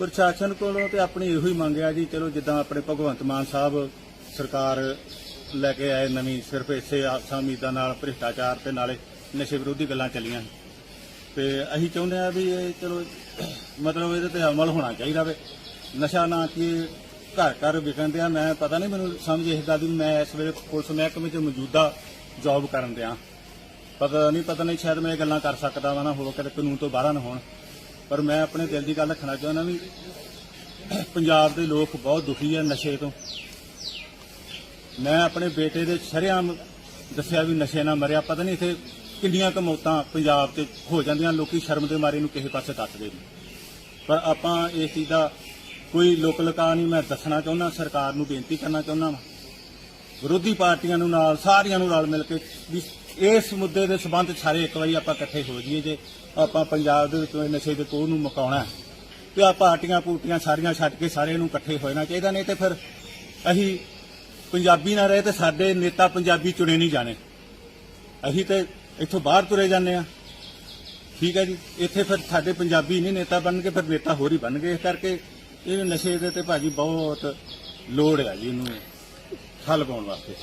ਪ੍ਰਸ਼ਾਸਨ ਕੋਲੋਂ ਤੇ ਆਪਣੀ ਇਹੋ ਹੀ ਮੰਗ ਮੰਗਿਆ ਜੀ, ਚਲੋ ਜਿੱਦਾਂ ਆਪਣੇ ਭਗਵੰਤ ਮਾਨ ਸਾਹਿਬ ਸਰਕਾਰ ਲੈ ਕੇ ਆਏ ਨਵੀਂ, ਸਿਰਫ ਇਸੇ ਆਸਾਂ ਉਮੀਦਾਂ ਨਾਲ, ਭ੍ਰਿਸ਼ਟਾਚਾਰ ਤੇ ਨਾਲੇ ਨਸ਼ੇ ਵਿਰੋਧੀ ਗੱਲਾਂ ਚੱਲੀਆਂ। ਤੇ ਅਸੀਂ ਚਾਹੁੰਦੇ ਆ ਵੀ ਇਹ ਚਲੋ, ਮਤਲਬ ਇਹਦੇ ਤੇ ਅਮਲ ਹੋਣਾ ਚਾਹੀਦਾ ਵੇ। ਨਸ਼ਾ ਨਾ ਕਿ ਘਰ ਘਰ ਵਿਕਣ ਦਿਆ, ਮੈਂ ਪਤਾ ਨਹੀਂ ਮੈਨੂੰ ਸਮਝ ਇਸ ਗੱਲ ਦੀ ਵੀ ਮੈਂ ਇਸ ਵੇਲੇ ਪੁਲਿਸ ਮਹਿਕਮੇ 'ਚ ਮੌਜੂਦਾ ਜੌਬ ਕਰਨ ਦਿਆਂ। ਪਤਾ ਨਹੀਂ ਪਤਾ ਨਹੀਂ ਸ਼ਾਇਦ ਮੈਂ ਇਹ ਗੱਲਾਂ ਕਰ ਸਕਦਾ ਵਾਂ ਨਾ ਹੋ ਕੇ ਕਾਨੂੰਨ ਤੋਂ ਬਾਹਰ ਨਾ ਹੋਣ। ਪਰ ਮੈਂ ਆਪਣੇ ਦਿਲ ਦੀ ਗੱਲ ਰੱਖਣਾ ਚਾਹੁੰਦਾ ਵੀ ਪੰਜਾਬ ਦੇ ਲੋਕ ਬਹੁਤ ਦੁਖੀ ਆ ਨਸ਼ੇ ਤੋਂ। ਮੈਂ ਆਪਣੇ ਬੇਟੇ ਦੇ ਸ਼ਰੇਆਮ ਦੱਸਿਆ ਵੀ ਨਸ਼ੇ ਨਾਲ ਮਰਿਆ, ਪਤਾ ਨਹੀਂ ਇੱਥੇ ਕਿੰਨੀਆਂ ਕੁ ਮੌਤਾਂ ਪੰਜਾਬ 'ਚ ਹੋ ਜਾਂਦੀਆਂ, ਲੋਕੀ ਸ਼ਰਮ ਦੇ ਮਾਰੇ ਨੂੰ ਕਿਸੇ ਪਾਸੇ ਦੱਸਦੇ ਨੇ ਪਰ ਆਪਾਂ ਇਸ ਚੀਜ਼ ਦਾ ਕੋਈ ਲੋਕ ਲਕਾ ਨਹੀਂ, ਮੈਂ ਦੱਸਣਾ ਚਾਹੁੰਦਾ, ਸਰਕਾਰ ਨੂੰ ਬੇਨਤੀ ਕਰਨਾ ਚਾਹੁੰਦਾ ਵਾਂ। ਵਿਰੋਧੀ ਪਾਰਟੀਆਂ ਨੂੰ ਨਾਲ, ਸਾਰੀਆਂ ਨੂੰ ਨਾਲ ਮਿਲ ਕੇ ਵੀ ਇਸ ਮੁੱਦੇ ਦੇ ਸਬੰਧ ਸਾਰੇ ਇੱਕ ਵਾਰੀ ਆਪਾਂ ਇਕੱਠੇ ਹੋ ਜਾਈਏ ਜੇ ਆਪਾਂ ਪੰਜਾਬ ਦੇ ਵਿੱਚ ਨਸ਼ੇ ਦੇ ਕੋਹ ਨੂੰ ਮੁਕਾਉਣਾ ਹੈ, ਤੇ ਆ ਪਾਰਟੀਆਂ ਪੂਟੀਆਂ ਸਾਰੀਆਂ ਛੱਡ ਕੇ ਸਾਰੇ ਨੂੰ ਇਕੱਠੇ ਹੋਣਾ ਚਾਹੀਦਾ, ਨਹੀਂ ਤੇ ਫਿਰ ਅਸੀਂ ਪੰਜਾਬੀ ਨਾ ਰਹੇ ਤੇ ਸਾਡੇ ਨੇਤਾ ਪੰਜਾਬੀ ਚੁਣੇ ਨਹੀਂ ਜਾਣੇ। ਅਸੀਂ ਤੇ ਇੱਥੋਂ ਬਾਹਰ ਤੁਰੇ ਜਾਂਦੇ ਆ ਠੀਕ ਹੈ ਜੀ, ਇੱਥੇ ਫਿਰ ਸਾਡੇ ਪੰਜਾਬੀ ਨਹੀਂ ਨੇਤਾ ਬਣ ਬਣਨਗੇ, ਫਿਰ ਨੇਤਾ ਹੋਰ ਹੀ ਬਣ ਗਏ ਇਸ ਕਰਕੇ ਇਹ ਨਸ਼ੇ ਦੇ ਤੇ ਭਾਜੀ ਬਹੁਤ ਲੋੜ ਹੈ ਜੀ ਇਹਨੂੰ। ਹੱਲ ਪਾਉਣ ਵਾਸਤੇ।